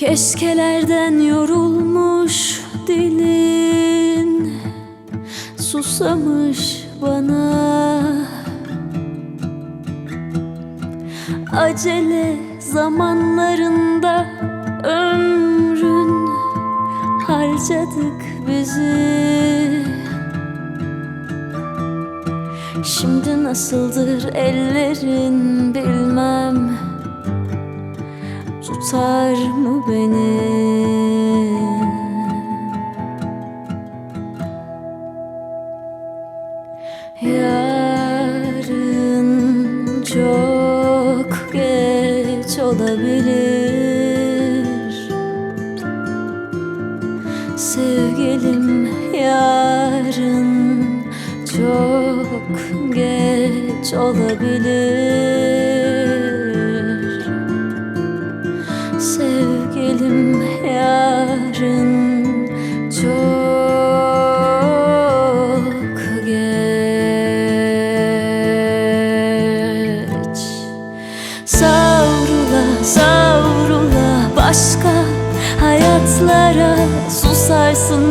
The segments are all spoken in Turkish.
Keşkelerden yorulmuş dilin Susamış bana. Acele zamanlarında ömrün Harcadık bizi. Şimdi nasıldır ellerin bilmem Tutar mı beni? Yarın çok geç olabilir Sevgilim yarın çok geç olabilir Savrula savrula başka hayatlara susarsın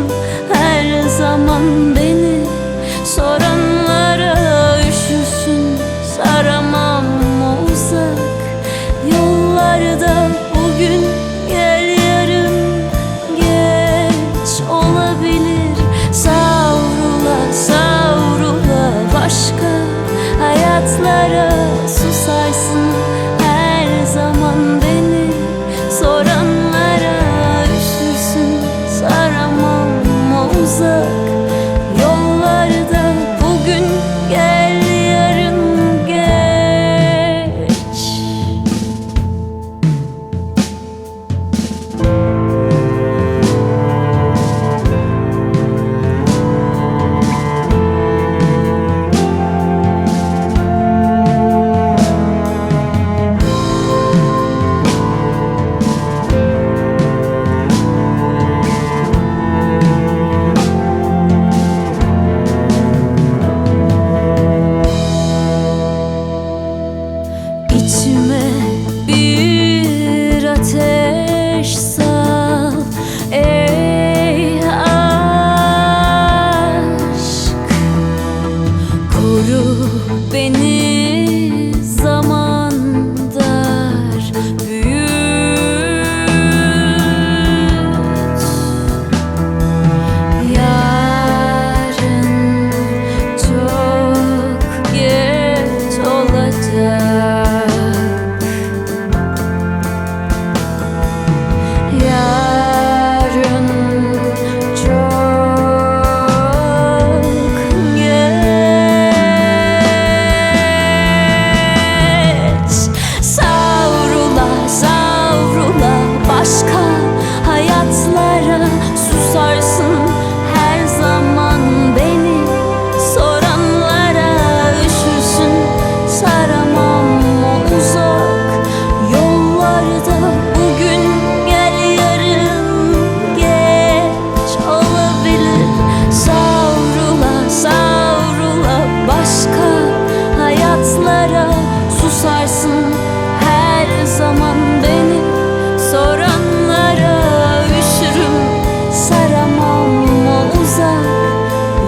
beni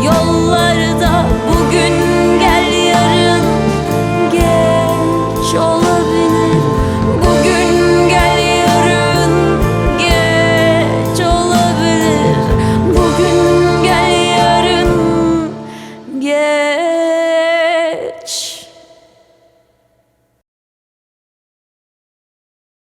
Yollarda bugün